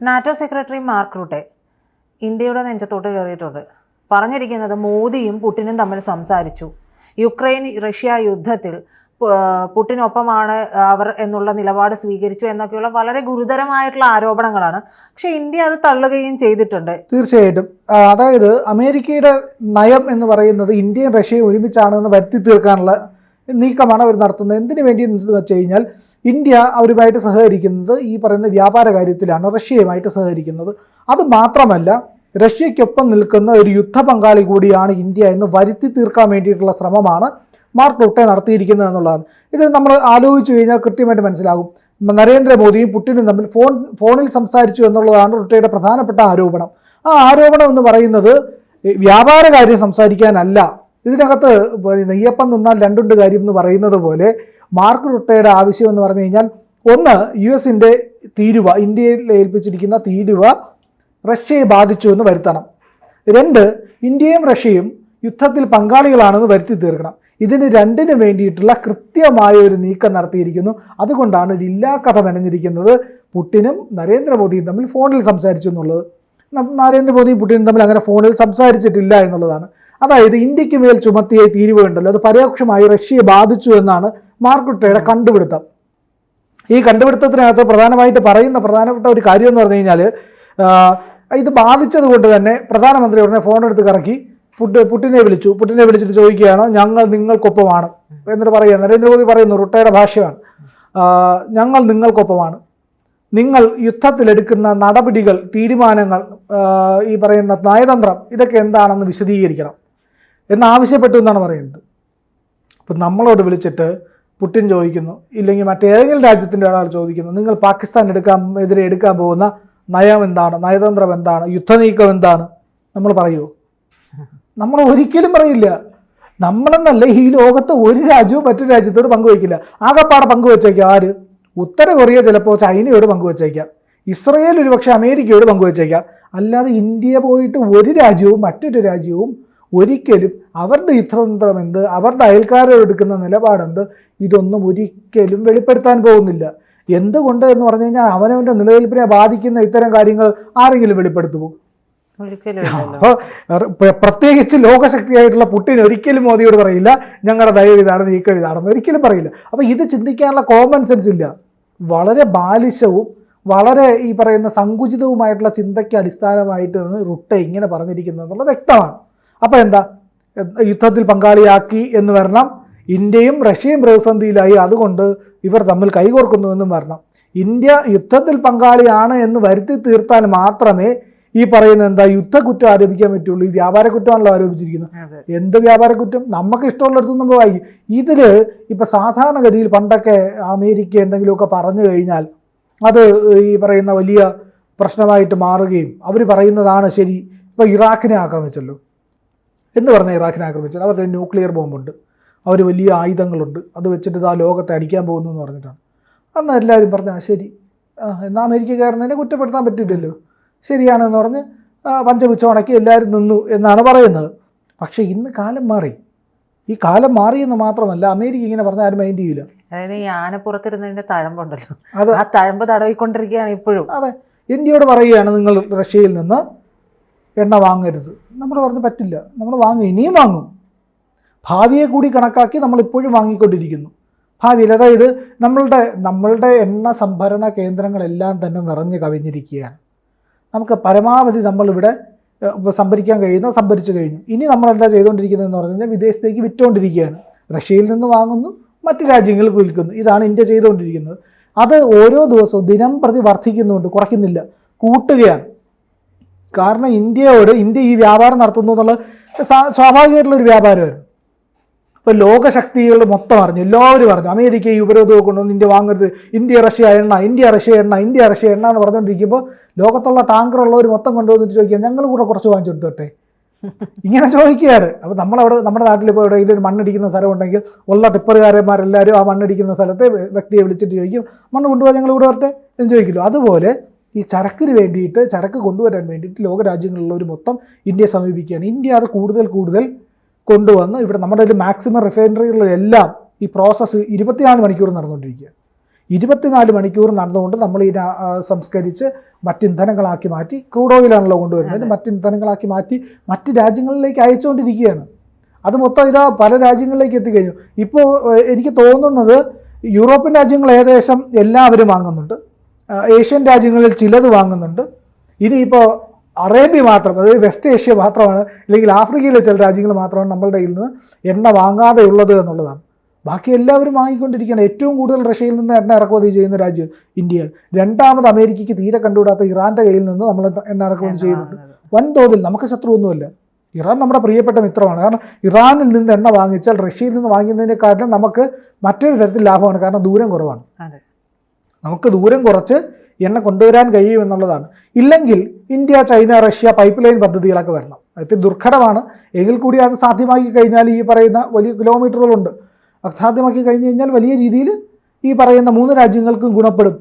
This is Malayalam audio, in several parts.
നാറ്റോ സെക്രട്ടറി മാർക്ക് റൂട്ടെ ഇന്ത്യയുടെ നെഞ്ചത്തോട്ട് കയറിയിട്ടുണ്ട്. പറഞ്ഞിരിക്കുന്നത് മോദിയും പുടിനും തമ്മിൽ സംസാരിച്ചു. യുക്രൈൻ റഷ്യ യുദ്ധത്തിൽ പുട്ടിനൊപ്പമാണ് അവർ എന്നുള്ള നിലപാട് സ്വീകരിച്ചു എന്നൊക്കെയുള്ള വളരെ ഗുരുതരമായിട്ടുള്ള ആരോപണങ്ങളാണ്. പക്ഷെ ഇന്ത്യ അത് തള്ളുകയും ചെയ്തിട്ടുണ്ട്. തീർച്ചയായിട്ടും. അതായത് അമേരിക്കയുടെ നയം എന്ന് പറയുന്നത് ഇന്ത്യയും റഷ്യയും ഒരുമിച്ചാണെന്ന് വരുത്തി തീർക്കാനുള്ള നീക്കമാണ് അവർ നടത്തുന്നത്. എന്തിനു വേണ്ടി എന്ന് വെച്ച് കഴിഞ്ഞാൽ ഇന്ത്യ അവരുമായിട്ട് സഹകരിക്കുന്നത് ഈ പറയുന്ന വ്യാപാര കാര്യത്തിലാണ് റഷ്യയുമായിട്ട് സഹകരിക്കുന്നത്. അത് മാത്രമല്ല റഷ്യയ്ക്കൊപ്പം നിൽക്കുന്ന ഒരു യുദ്ധ പങ്കാളി കൂടിയാണ് ഇന്ത്യ എന്ന് വരുത്തി തീർക്കാൻ വേണ്ടിയിട്ടുള്ള ശ്രമമാണ് മാർക്ക് റുട്ടെ നടത്തിയിരിക്കുന്നത് എന്നുള്ളതാണ്. ഇതിൽ നമ്മൾ ആലോചിച്ചു കഴിഞ്ഞാൽ കൃത്യമായിട്ട് മനസ്സിലാകും. നരേന്ദ്രമോദിയും പുടിനും തമ്മിൽ ഫോൺ ഫോണിൽ സംസാരിച്ചു എന്നുള്ളതാണ് റുട്ടയുടെ പ്രധാനപ്പെട്ട ആരോപണം. ആ ആരോപണം എന്ന് പറയുന്നത് വ്യാപാര കാര്യം സംസാരിക്കാനല്ല. ഇതിനകത്ത് നെയ്യപ്പം നിന്നാൽ രണ്ടുണ്ട് കാര്യം എന്ന് പറയുന്നത് പോലെ മാർക്ക് റുട്ടയുടെ ആവശ്യം എന്ന് പറഞ്ഞു കഴിഞ്ഞാൽ ഒന്ന് യു എസിന്റെ തീരുവ ഇന്ത്യയിൽ ഏൽപ്പിച്ചിരിക്കുന്ന തീരുവ റഷ്യയെ ബാധിച്ചു എന്ന് വരുത്തണം. രണ്ട് ഇന്ത്യയും റഷ്യയും യുദ്ധത്തിൽ പങ്കാളികളാണെന്ന് വരുത്തി തീർക്കണം. ഇതിന് രണ്ടിനു വേണ്ടിയിട്ടുള്ള കൃത്യമായ ഒരു നീക്കം നടത്തിയിരിക്കുന്നു. അതുകൊണ്ടാണ് ഒരു കഥ മെനഞ്ഞിരിക്കുന്നത് പുട്ടിനും നരേന്ദ്രമോദിയും തമ്മിൽ ഫോണിൽ സംസാരിച്ചു എന്നുള്ളത്. നരേന്ദ്രമോദിയും പുട്ടിനും തമ്മിൽ അങ്ങനെ ഫോണിൽ സംസാരിച്ചിട്ടില്ല എന്നുള്ളതാണ്. അതായത് ഇന്ത്യയ്ക്ക് മേൽ ചുമത്തിയ ഈ തീരുവ ഉണ്ടല്ലോ അത് പരോക്ഷമായി റഷ്യയെ ബാധിച്ചു എന്നാണ് മാർക്കുട്ടയുടെ കണ്ടുപിടുത്തം. ഈ കണ്ടുപിടുത്തത്തിനകത്ത് പ്രധാനമായിട്ട് പറയുന്ന പ്രധാനപ്പെട്ട ഒരു കാര്യം എന്ന് പറഞ്ഞു കഴിഞ്ഞാൽ ഇത് ബാധിച്ചത് കൊണ്ട് തന്നെ പ്രധാനമന്ത്രി ഉടനെ ഫോൺ എടുത്ത് കറക്കി പുട്ട് പുട്ടിനെ വിളിച്ചു. പുട്ടിനെ വിളിച്ചിട്ട് ചോദിക്കുകയാണ് ഞങ്ങൾ നിങ്ങൾക്കൊപ്പമാണ് എന്നിട്ട് പറയുക നരേന്ദ്രമോദി പറയുന്നു റുട്ടയുടെ ഭാഷയാണ് ഞങ്ങൾ നിങ്ങൾക്കൊപ്പമാണ്. നിങ്ങൾ യുദ്ധത്തിലെടുക്കുന്ന നടപടികൾ തീരുമാനങ്ങൾ ഈ പറയുന്ന നയതന്ത്രം ഇതൊക്കെ എന്താണെന്ന് വിശദീകരിക്കണം. എന്നാവശ്യപ്പെട്ടു എന്നാണ് പറയുന്നത്. അപ്പം നമ്മളോട് വിളിച്ചിട്ട് പുട്ടിൻ ചോദിക്കുന്നു ഇല്ലെങ്കിൽ മറ്റേതെങ്കിലും രാജ്യത്തിന്റെ ഒരാൾ ചോദിക്കുന്നു നിങ്ങൾ പാകിസ്ഥാൻ എടുക്കാൻ എതിരെ എടുക്കാൻ പോകുന്ന നയം എന്താണ്? നയതന്ത്രം എന്താണ്? യുദ്ധനീക്കം എന്താണ്? നമ്മൾ പറയുമോ നമ്മൾ ഒരിക്കലും പറയില്ല. നമ്മളെന്നല്ല ഈ ലോകത്ത് ഒരു രാജ്യവും മറ്റൊരു രാജ്യത്തോട് പങ്കുവയ്ക്കില്ല. ആകെപ്പാടെ പങ്കുവച്ചേക്കാം ആര്? ഉത്തര കൊറിയ ചിലപ്പോൾ ചൈനയോട് പങ്കുവച്ചേക്കാം ഇസ്രയേൽ ഒരുപക്ഷെ അമേരിക്കയോട് പങ്കുവച്ചേക്കാം അല്ലാതെ ഇന്ത്യ പോയിട്ട് ഒരു രാജ്യവും മറ്റൊരു രാജ്യവും ഒരിക്കലും അവരുടെ യുദ്ധതന്ത്രം എന്ത് അവരുടെ അയൽക്കാരെടുക്കുന്ന നിലപാടെന്ത് ഇതൊന്നും ഒരിക്കലും വെളിപ്പെടുത്താൻ പോകുന്നില്ല. എന്തുകൊണ്ട് എന്ന് പറഞ്ഞു കഴിഞ്ഞാൽ അവനവന്റെ നിലനിൽപ്പിനെ ബാധിക്കുന്ന ഇത്തരം കാര്യങ്ങൾ ആരെങ്കിലും വെളിപ്പെടുത്തുമോ? അപ്പോൾ പ്രത്യേകിച്ച് ലോകശക്തിയായിട്ടുള്ള പുട്ടിൻ ഒരിക്കലും മോദിയോട് പറയില്ല. ഞങ്ങളുടെ ദയവ് ഇതാണ് നീക്കം ഇതാണെന്ന് ഒരിക്കലും പറയില്ല. അപ്പോൾ ഇത് ചിന്തിക്കാനുള്ള കോമൺ സെൻസ് ഇല്ല. വളരെ ബാലിശവും വളരെ ഈ പറയുന്ന സങ്കുചിതവുമായിട്ടുള്ള ചിന്തയ്ക്ക് അടിസ്ഥാനമായിട്ടാണ് റുട്ട ഇങ്ങനെ പറഞ്ഞിരിക്കുന്നത് എന്നുള്ളത് വ്യക്തമാണ്. അപ്പോൾ എന്താ? യുദ്ധത്തിൽ പങ്കാളിയാക്കി എന്ന് വരണം. ഇന്ത്യയും റഷ്യയും പ്രതിസന്ധിയിലായി. അതുകൊണ്ട് ഇവർ തമ്മിൽ കൈകോർക്കുന്നു എന്നും വരണം. ഇന്ത്യ യുദ്ധത്തിൽ പങ്കാളിയാണ് എന്ന് വരുത്തി തീർത്താൽ മാത്രമേ ഈ പറയുന്ന എന്താ യുദ്ധക്കുറ്റം ആരോപിക്കാൻ പറ്റുള്ളൂ. ഈ വ്യാപാര കുറ്റമാണല്ലോ ആരോപിച്ചിരിക്കുന്നത്. എന്ത് വ്യാപാര കുറ്റം? നമുക്ക് ഇഷ്ടമുള്ളിടത്തും നമ്മൾ വായിക്കും. ഇതിൽ ഇപ്പം സാധാരണഗതിയിൽ പണ്ടൊക്കെ അമേരിക്ക എന്തെങ്കിലുമൊക്കെ പറഞ്ഞു കഴിഞ്ഞാൽ അത് ഈ പറയുന്ന വലിയ പ്രശ്നമായിട്ട് മാറുകയും അവർ പറയുന്നതാണ് ശരി. ഇപ്പോൾ ഇറാഖിനെ ആക്രമിച്ചല്ലോ. എന്ന് പറഞ്ഞാൽ ഇറാഖിനെ ആക്രമിച്ചാൽ അവരുടെ ന്യൂക്ലിയർ ബോംബുണ്ട്. അവർ വലിയ ആയുധങ്ങളുണ്ട്. അത് വെച്ചിട്ട് ആ ലോകത്തെ അടിക്കാൻ പോകുന്നു എന്ന് പറഞ്ഞിട്ടാണ്. അന്ന് എല്ലാവരും പറഞ്ഞു ആ ശരി. എന്നാൽ അമേരിക്കക്കാരനെ കുറ്റപ്പെടുത്താൻ പറ്റില്ലല്ലോ. ശരിയാണെന്ന് പറഞ്ഞ് ഉണക്കി എല്ലാവരും നിന്നു എന്നാണ് പറയുന്നത്. പക്ഷേ ഇന്ന് കാലം മാറി. ഈ കാലം മാറി എന്ന് മാത്രമല്ല അമേരിക്ക ഇങ്ങനെ പറഞ്ഞാൽ ആരും മൈൻഡ് ചെയ്യില്ല അതായത് ഈ ആനപ്പുറത്തിരുന്നതിന്റെ തഴമ്പുണ്ടല്ലോ. അത് ആ തഴമ്പ് തടവിക്കൊണ്ടിരിക്കുകയാണ് ഇപ്പോഴും. അതെ. ഇന്ത്യയോട് പറയുകയാണ് നിങ്ങൾ റഷ്യയിൽ നിന്ന് എണ്ണ വാങ്ങരുത്. നമ്മൾ പറഞ്ഞ് പറ്റില്ല. നമ്മൾ വാങ്ങും ഇനിയും വാങ്ങും. ഭാവിയെ കൂടി കണക്കാക്കി നമ്മളിപ്പോഴും വാങ്ങിക്കൊണ്ടിരിക്കുന്നു. ഭാവിയിൽ അതായത് നമ്മളുടെ നമ്മളുടെ എണ്ണ സംഭരണ കേന്ദ്രങ്ങളെല്ലാം തന്നെ നിറഞ്ഞു കവിഞ്ഞിരിക്കുകയാണ്. നമുക്ക് പരമാവധി നമ്മളിവിടെ സംഭരിക്കാൻ കഴിയുന്ന സംഭരിച്ചു കഴിഞ്ഞു. ഇനി നമ്മൾ എന്താ ചെയ്തുകൊണ്ടിരിക്കുന്നതെന്ന് പറഞ്ഞു കഴിഞ്ഞാൽ വിദേശത്തേക്ക് വിറ്റുകൊണ്ടിരിക്കുകയാണ് റഷ്യയിൽ നിന്ന് വാങ്ങുന്നു മറ്റ് രാജ്യങ്ങൾക്ക് വിൽക്കുന്നു. ഇതാണ് ഇന്ത്യ ചെയ്തുകൊണ്ടിരിക്കുന്നത്. അത് ഓരോ ദിവസവും ദിനം പ്രതി വർദ്ധിക്കുന്നുണ്ട് കുറയ്ക്കുന്നില്ല കൂട്ടുകയാണ്. കാരണം ഇന്ത്യയോട് ഇന്ത്യ ഈ വ്യാപാരം നടത്തുന്നു എന്നുള്ള സ്വാഭാവികമായിട്ടുള്ള ഒരു വ്യാപാരമായിരുന്നു. ഇപ്പോൾ ലോകശക്തികൾ മൊത്തം അറിഞ്ഞു. എല്ലാവരും പറഞ്ഞു അമേരിക്ക ഈ ഉപരോധം കൊണ്ടുവന്ന് ഇന്ത്യ വാങ്ങരുത്. ഇന്ത്യ റഷ്യ എണ്ണ ഇന്ത്യ റഷ്യ എണ്ണ ഇന്ത്യ റഷ്യ എണ്ണ എന്ന് പറഞ്ഞുകൊണ്ടിരിക്കുമ്പോൾ ലോകത്തുള്ള ടാങ്കർ ഉള്ളവർ മൊത്തം കൊണ്ടുവന്നിട്ട് ചോദിക്കുക ഞങ്ങൾ കൂടെ കുറച്ച് വാങ്ങിച്ചു കൊടുത്തോട്ടെ? ഇങ്ങനെ ചോദിക്കുകയാണ്. അപ്പോൾ നമ്മളവിടെ നമ്മുടെ നാട്ടിൽ ഇപ്പോൾ എവിടെയെങ്കിലും ഒരു മണ്ണടിക്കുന്ന സ്ഥലം ഉണ്ടെങ്കിൽ ഉള്ള ടിപ്പറുകാരന്മാരെല്ലാവരും ആ മണ്ണടിക്കുന്ന സ്ഥലത്തെ വ്യക്തിയെ വിളിച്ചിട്ട് ചോദിക്കും മണ്ണ് കൊണ്ടുപോകാൻ ഞങ്ങൾ ഇവിടെ വരട്ടെ? എന്ന് ചോദിക്കില്ലോ. അതുപോലെ ഈ ചരക്കിന് വേണ്ടിയിട്ട് ചരക്ക് കൊണ്ടുവരാൻ വേണ്ടിയിട്ട് ലോകരാജ്യങ്ങളിലുള്ളവർ മൊത്തം ഇന്ത്യയെ സമീപിക്കുകയാണ്. ഇന്ത്യ അത് കൂടുതൽ കൂടുതൽ കൊണ്ടുവന്ന് ഇവിടെ നമ്മുടെ ഒരു മാക്സിമം റിഫൈനറികളിലെല്ലാം ഈ പ്രോസസ്സ് ഇരുപത്തിനാല് മണിക്കൂർ നടന്നുകൊണ്ടിരിക്കുക ഇരുപത്തിനാല് മണിക്കൂർ നടന്നുകൊണ്ട് നമ്മൾ ഈ സംസ്കരിച്ച് മറ്റിന്ധനങ്ങളാക്കി മാറ്റി ക്രൂഡ് ഓയിലാണല്ലോ കൊണ്ടുവരുന്നത് മറ്റിന്ധനങ്ങളാക്കി മറ്റ് ഇന്ധനങ്ങളാക്കി മാറ്റി മറ്റ് രാജ്യങ്ങളിലേക്ക് അയച്ചുകൊണ്ടിരിക്കുകയാണ്. അത് മൊത്തം ഇതാ പല രാജ്യങ്ങളിലേക്ക് എത്തിക്കഴിഞ്ഞു. ഇപ്പോൾ എനിക്ക് തോന്നുന്നത് യൂറോപ്യൻ രാജ്യങ്ങൾ ഏകദേശം എല്ലാവരും വാങ്ങുന്നുണ്ട്. ഏഷ്യൻ രാജ്യങ്ങളിൽ ചിലത് വാങ്ങുന്നുണ്ട്. ഇനിയിപ്പോൾ അറേബ്യ മാത്രം അതായത് വെസ്റ്റ് ഏഷ്യ മാത്രമാണ് അല്ലെങ്കിൽ ആഫ്രിക്കയിലെ ചില രാജ്യങ്ങൾ മാത്രമാണ് നമ്മളുടെ കയ്യിൽ നിന്ന് എണ്ണ വാങ്ങാതെ ഉള്ളത് എന്നുള്ളതാണ്. ബാക്കി എല്ലാവരും വാങ്ങിക്കൊണ്ടിരിക്കുകയാണ്. ഏറ്റവും കൂടുതൽ റഷ്യയിൽ നിന്ന് എണ്ണ ഇറക്കുമതി ചെയ്യുന്ന രാജ്യം ഇന്ത്യയാണ്. രണ്ടാമത് അമേരിക്കയ്ക്ക് തീരെ കണ്ടുവിടാത്ത ഇറാന്റെ കയ്യിൽ നിന്ന് നമ്മൾ എണ്ണ ഇറക്കുമതി ചെയ്യുന്നുണ്ട്. വൻതോതിൽ നമുക്ക് ശത്രുവൊന്നുമില്ല. ഇറാൻ നമ്മുടെ പ്രിയപ്പെട്ട മിത്രമാണ്. കാരണം ഇറാനിൽ നിന്ന് എണ്ണ വാങ്ങിച്ചാൽ റഷ്യയിൽ നിന്ന് വാങ്ങുന്നതിനെക്കാട്ടിലും നമുക്ക് മറ്റൊരു തരത്തിൽ ലാഭമാണ്. കാരണം ദൂരം കുറവാണ്. അതെ. നമുക്ക് ദൂരം കുറച്ച് എണ്ണ കൊണ്ടുവരാൻ കഴിയും എന്നുള്ളതാണ്. ഇല്ലെങ്കിൽ India China Russia pipe line പദ്ധതികളൊക്കെ വരണം. അത് ദുർഘടമാണ്. എങ്കിൽ കൂടി അത് സാധ്യമാക്കി കഴിഞ്ഞാൽ ഈ പറയുന്ന വലിയ കിലോമീറ്ററുകളുണ്ട് അത് സാധ്യമാക്കി കഴിഞ്ഞ് കഴിഞ്ഞാൽ വലിയ രീതിയിൽ ഈ പറയുന്ന മൂന്ന് രാജ്യങ്ങൾക്കും ഗുണപ്പെടും.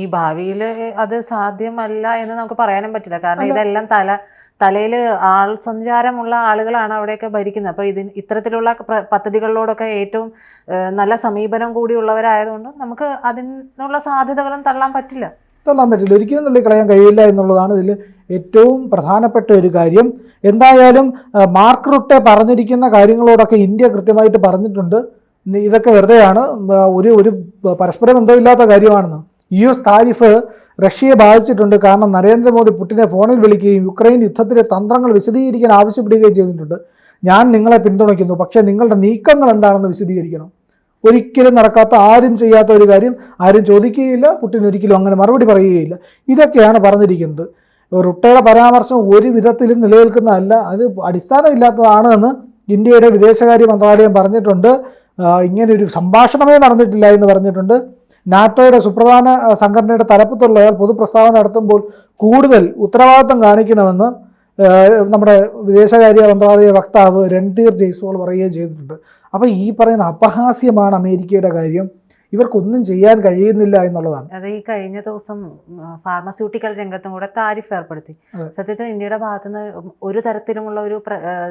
ഈ ഭാവിയിൽ അത് സാധ്യമല്ല എന്ന് നമുക്ക് പറയാനും പറ്റില്ല. കാരണം ഇതെല്ലാം തല തലയിൽ ആൾ സഞ്ചാരമുള്ള ആളുകളാണ് അവിടെയൊക്കെ ഭരിക്കുന്നത്. അപ്പോൾ ഇതിന് ഇത്തരത്തിലുള്ള പദ്ധതികളിലോടൊക്കെ ഏറ്റവും നല്ല സമീപനം കൂടിയുള്ളവരായതുകൊണ്ട് നമുക്ക് അതിനുള്ള സാധ്യതകളും തള്ളാൻ പറ്റില്ല. തള്ളാൻ പറ്റില്ല. ഒരിക്കലും തള്ളിക്കളയാൻ കഴിയില്ല എന്നുള്ളതാണ് ഇതിൽ ഏറ്റവും പ്രധാനപ്പെട്ട ഒരു കാര്യം. എന്തായാലും മാർക്ക് റുട്ടെ പറഞ്ഞിരിക്കുന്ന കാര്യങ്ങളോടൊക്കെ ഇന്ത്യ കൃത്യമായിട്ട് പറഞ്ഞിട്ടുണ്ട്. ഇതൊക്കെ വെറുതെയാണ്. ഒരു ഒരു പരസ്പര ബന്ധമില്ലാത്ത കാര്യമാണെന്ന്. യു എസ് താരിഫ് റഷ്യയെ ബാധിച്ചിട്ടുണ്ട്. കാരണം നരേന്ദ്രമോദി പുടിനെ ഫോണിൽ വിളിക്കുകയും യുക്രൈൻ യുദ്ധത്തിലെ തന്ത്രങ്ങൾ വിശദീകരിക്കാൻ ആവശ്യപ്പെടുകയും ചെയ്തിട്ടുണ്ട്. ഞാൻ നിങ്ങളെ പിന്തുണയ്ക്കുന്നു. പക്ഷേ നിങ്ങളുടെ നീക്കങ്ങൾ എന്താണെന്ന് വിശദീകരിക്കണം. ഒരിക്കലും നടക്കാത്ത ആരും ചെയ്യാത്ത ഒരു കാര്യം ആരും ചോദിക്കുകയില്ല. പുടിൻ ഒരിക്കലും അങ്ങനെ മറുപടി പറയുകയില്ല. ഇതൊക്കെയാണ് പറഞ്ഞിരിക്കുന്നത്. റുട്ടയുടെ പരാമർശം ഒരു വിധത്തിലും നിലനിൽക്കുന്നതല്ല. അത് അടിസ്ഥാനമില്ലാത്തതാണ് എന്ന് ഇന്ത്യയുടെ വിദേശകാര്യ മന്ത്രാലയം പറഞ്ഞിട്ടുണ്ട്. ഇങ്ങനെ ഒരു സംഭാഷണമേ നടന്നിട്ടില്ല എന്ന് പറഞ്ഞിട്ടുണ്ട്. നാറ്റോയുടെ സുപ്രധാന സംഘടനയുടെ തലപ്പത്തുള്ളയാൾ പൊതുപ്രസ്താവന നടത്തുമ്പോൾ കൂടുതൽ ഉത്തരവാദിത്തം കാണിക്കണമെന്ന് നമ്മുടെ വിദേശകാര്യ മന്ത്രാലയ വക്താവ് രൺധീർ ജയ്സ്വാൾ പറയുകയും ചെയ്തിട്ടുണ്ട്. അപ്പോൾ ഈ പറയുന്ന അപഹാസ്യമാണ് അമേരിക്കയുടെ കാര്യം. ഇവർക്കൊന്നും ചെയ്യാൻ കഴിയുന്നില്ല എന്നുള്ളതാണ്. അത് ഈ കഴിഞ്ഞ ദിവസം ഫാർമസ്യൂട്ടിക്കൽ രംഗത്തും കൂടെ താരിഫ് ഏർപ്പെടുത്തി. സത്യത്തിൽ ഇന്ത്യയുടെ ഭാഗത്തുനിന്ന് ഒരു തരത്തിലുമുള്ള ഒരു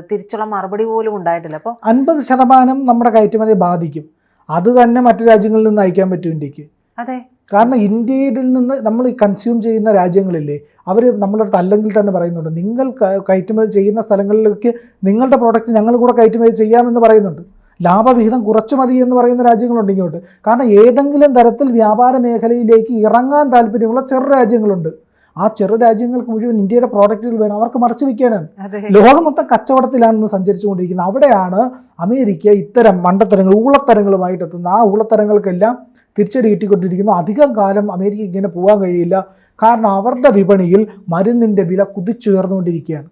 തിരിച്ചുള്ള മറുപടി പോലും ഉണ്ടായിട്ടില്ല. അപ്പോൾ അൻപത് ശതമാനം നമ്മുടെ കയറ്റുമതി ബാധിക്കും. അത് തന്നെ മറ്റു രാജ്യങ്ങളിൽ നിന്ന് അയക്കാൻ പറ്റും ഇന്ത്യയ്ക്ക്. അതെ. കാരണം ഇന്ത്യയിൽ നിന്ന് നമ്മൾ കൺസ്യൂം ചെയ്യുന്ന രാജ്യങ്ങളില്ലേ അവർ നമ്മളുടെ അടുത്ത് അല്ലെങ്കിൽ തന്നെ പറയുന്നുണ്ട് നിങ്ങൾ കയറ്റുമതി ചെയ്യുന്ന സ്ഥലങ്ങളിലേക്ക് നിങ്ങളുടെ പ്രോഡക്റ്റ് ഞങ്ങൾ കൂടെ കയറ്റുമതി ചെയ്യാമെന്ന് പറയുന്നുണ്ട്. ലാഭവിഹിതം കുറച്ചു മതി എന്ന് പറയുന്ന രാജ്യങ്ങളുണ്ട് ഇങ്ങോട്ട്. കാരണം ഏതെങ്കിലും തരത്തിൽ വ്യാപാര മേഖലയിലേക്ക് ഇറങ്ങാൻ താല്പര്യമുള്ള ചെറു രാജ്യങ്ങളുണ്ട്. ആ ചെറു രാജ്യങ്ങൾക്ക് മുഴുവൻ ഇന്ത്യയുടെ പ്രോഡക്റ്റുകൾ വേണം. അവർക്ക് മറച്ചു വയ്ക്കാനാണ് ലോകം മൊത്തം കച്ചവടത്തിലാണ് സഞ്ചരിച്ചുകൊണ്ടിരിക്കുന്നത് അവിടെയാണ് അമേരിക്ക ഇത്തരം മണ്ടത്തരങ്ങൾ ഊളത്തരങ്ങളുമായിട്ട് എത്തുന്നത്. ആ ഊളത്തരങ്ങൾക്കെല്ലാം തിരിച്ചടി കിട്ടിക്കൊണ്ടിരിക്കുന്നു. അധികം കാലം അമേരിക്ക ഇങ്ങനെ പോകാൻ കഴിയില്ല. കാരണം അവരുടെ വിപണിയിൽ മരുന്നിന്റെ വില കുതിച്ചുയർന്നുകൊണ്ടിരിക്കുകയാണ്.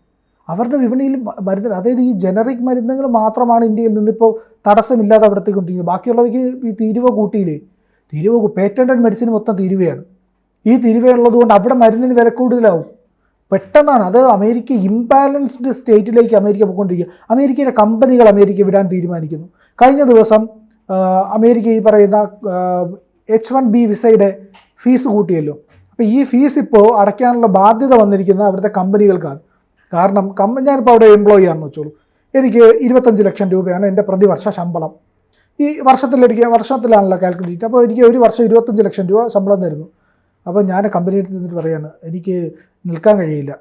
അവരുടെ വിപണിയിൽ മരുന്ന് അതായത് ഈ ജനറിക് മരുന്നുകൾ മാത്രമാണ് ഇന്ത്യയിൽ നിന്നിപ്പോൾ തടസ്സമില്ലാതെ അവിടത്തേക്കൊണ്ടിരിക്കുന്നത്. ബാക്കിയുള്ളവയ്ക്ക് ഈ തീരുവ കൂട്ടിയില്ലേ? തീരുവ പേറ്റന്റഡ് മെഡിസിൻ മൊത്തം തീരുവയാണ്. ഈ തീരുവയുള്ളത് കൊണ്ട് അവിടെ മരുന്നിന് വില കൂടുതലാവും. പെട്ടെന്നാണ്. അത് അമേരിക്ക ഇംബാലൻസ്ഡ് സ്റ്റേറ്റിലേക്ക് അമേരിക്ക പോയിക്കൊണ്ടിരിക്കുക. അമേരിക്കയിലെ കമ്പനികൾ അമേരിക്ക വിടാൻ തീരുമാനിക്കുന്നു. കഴിഞ്ഞ ദിവസം അമേരിക്ക ഈ പറയുന്ന എച്ച് വൺ ബി വിസയുടെ ഫീസ് കൂട്ടിയല്ലോ. അപ്പോൾ ഈ ഫീസ് ഇപ്പോൾ അടയ്ക്കാനുള്ള ബാധ്യത വന്നിരിക്കുന്നത് അവിടുത്തെ കമ്പനികൾക്കാണ്. കാരണം കമ്പ ഞാനിപ്പോൾ അവിടെ എംപ്ലോയി ആണെന്ന് വെച്ചോളൂ. എനിക്ക് ഇരുപത്തഞ്ച് ലക്ഷം രൂപയാണ് എന്റെ പ്രതിവർഷ ശമ്പളം. ഈ വർഷത്തിലൊരിക്കൽ വർഷത്തിലാണല്ലോ കാൽക്കുലേറ്റ് അപ്പോൾ എനിക്ക് ഒരു വർഷം ഇരുപത്തഞ്ച് ലക്ഷം രൂപ ശമ്പളം തരുന്നു. അപ്പോൾ ഞാൻ കമ്പനിയിൽ നിന്നിട്ട് പറയാണ് എനിക്ക് നിൽക്കാൻ കഴിയില്ല.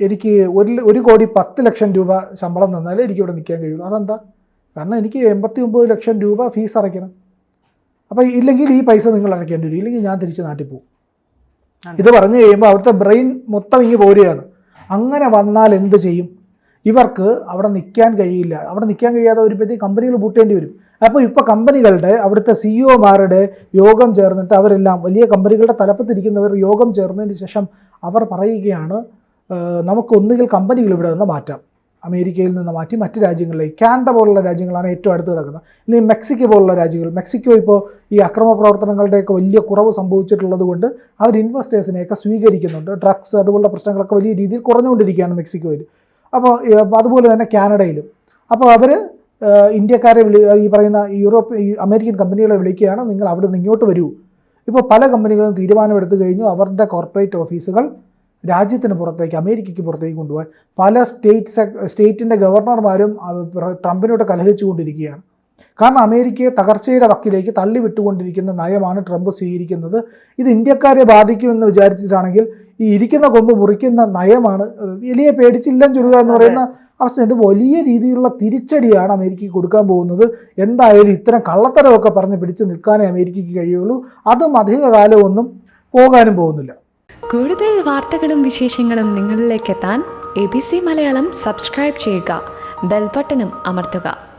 എനിക്ക് ഒരു ഒരു കോടി പത്ത് ലക്ഷം രൂപ ശമ്പളം തന്നാലേ എനിക്ക് ഇവിടെ നിൽക്കാൻ കഴിയുള്ളൂ. അതെന്താ? കാരണം എനിക്ക് എൺപത്തി ഒമ്പത് ലക്ഷം രൂപ ഫീസ് അടയ്ക്കണം. അപ്പോൾ ഇല്ലെങ്കിൽ ഈ പൈസ നിങ്ങൾ അടയ്ക്കേണ്ടി വരും. ഇല്ലെങ്കിൽ ഞാൻ തിരിച്ച് നാട്ടിൽ പോകും. ഇത് പറഞ്ഞു കഴിയുമ്പോൾ അവിടുത്തെ ബ്രെയിൻ മൊത്തം ഇങ്ങ് പോരുകയാണ്. അങ്ങനെ വന്നാൽ എന്ത് ചെയ്യും? ഇവർക്ക് അവിടെ നിൽക്കാൻ കഴിയില്ല. അവിടെ നിൽക്കാൻ കഴിയാതെ വരുമ്പോഴത്തേക്ക് കമ്പനികൾ പൂട്ടേണ്ടി വരും. അപ്പോൾ ഇപ്പോൾ കമ്പനികളുടെ അവിടുത്തെ സിഇഒമാരുടെ യോഗം ചേർന്നിട്ട് അവരെല്ലാം വലിയ കമ്പനികളുടെ തലപ്പത്തിരിക്കുന്നവർ യോഗം ചേർന്നതിന് ശേഷം അവർ പറയുകയാണ് നമുക്ക് ഒന്നുകിൽ കമ്പനികൾ ഇവിടെ നിന്ന് മാറ്റാം. അമേരിക്കയിൽ നിന്ന് മാറ്റി മറ്റ് രാജ്യങ്ങളിലേക്ക്. കാനഡ പോലുള്ള രാജ്യങ്ങളാണ് ഏറ്റവും അടുത്ത് കിടക്കുന്നത്. അല്ലെങ്കിൽ മെക്സിക്കോ പോലുള്ള രാജ്യങ്ങൾ. മെക്സിക്കോ ഇപ്പോൾ ഈ അക്രമ പ്രവർത്തനങ്ങളുടെയൊക്കെ വലിയ കുറവ് സംഭവിച്ചിട്ടുള്ളത് കൊണ്ട് അവർ ഇൻവെസ്റ്റേഴ്സിനെയൊക്കെ സ്വീകരിക്കുന്നുണ്ട്. ഡ്രഗ്സ് അതുപോലുള്ള പ്രശ്നങ്ങളൊക്കെ വലിയ രീതിയിൽ കുറഞ്ഞുകൊണ്ടിരിക്കുകയാണ് മെക്സിക്കോയിൽ. അപ്പോൾ അതുപോലെ തന്നെ കാനഡയിലും. അപ്പോൾ അവർ ഇന്ത്യക്കാരെ വിളി ഈ പറയുന്ന യൂറോപ്പ് അമേരിക്കൻ കമ്പനികളെ വിളിക്കുകയാണ് നിങ്ങൾ അവിടെ നിന്ന് ഇങ്ങോട്ട് വരൂ. ഇപ്പോൾ പല കമ്പനികളും തീരുമാനമെടുത്തു കഴിഞ്ഞു അവരുടെ കോർപ്പറേറ്റ് ഓഫീസുകൾ രാജ്യത്തിന് പുറത്തേക്ക് അമേരിക്കയ്ക്ക് പുറത്തേക്ക് കൊണ്ടുപോകാൻ. പല സ്റ്റേറ്റ് സ്റ്റേറ്റിന്റെ ഗവർണർമാരും ട്രംപിനോട് കലഹിച്ചുകൊണ്ടിരിക്കുകയാണ്. കാരണം അമേരിക്കയെ തകർച്ചയുടെ വക്കിലേക്ക് തള്ളിവിട്ടുകൊണ്ടിരിക്കുന്ന നയമാണ് ട്രംപ് സ്വീകരിക്കുന്നത്. ഇത് ഇന്ത്യക്കാരെ ബാധിക്കുമെന്ന് വിചാരിച്ചിട്ടാണെങ്കിൽ ഈ ഇരിക്കുന്ന കൊമ്പ് മുറിക്കുന്ന നയമാണ്. വലിയ പേടിച്ചില്ലം ചുടുക എന്ന് പറയുന്ന അവസ്ഥ. ഇത് വലിയ രീതിയിലുള്ള തിരിച്ചടിയാണ് അമേരിക്കയ്ക്ക് കൊടുക്കാൻ പോകുന്നത്. എന്തായാലും ഇത്തരം കള്ളത്തരമൊക്കെ പറഞ്ഞ് പിടിച്ച് നിൽക്കാനേ അമേരിക്കയ്ക്ക് കഴിയുള്ളൂ. അതും അധികകാലമൊന്നും പോകാനും പോകുന്നില്ല. കൂടുതൽ വാർത്തകളും വിശേഷങ്ങളും നിങ്ങളിലേക്ക് എത്താൻ A B C Malayalam subscribe ചെയ്യുക. ബെൽബട്ടനും അമർത്തുക.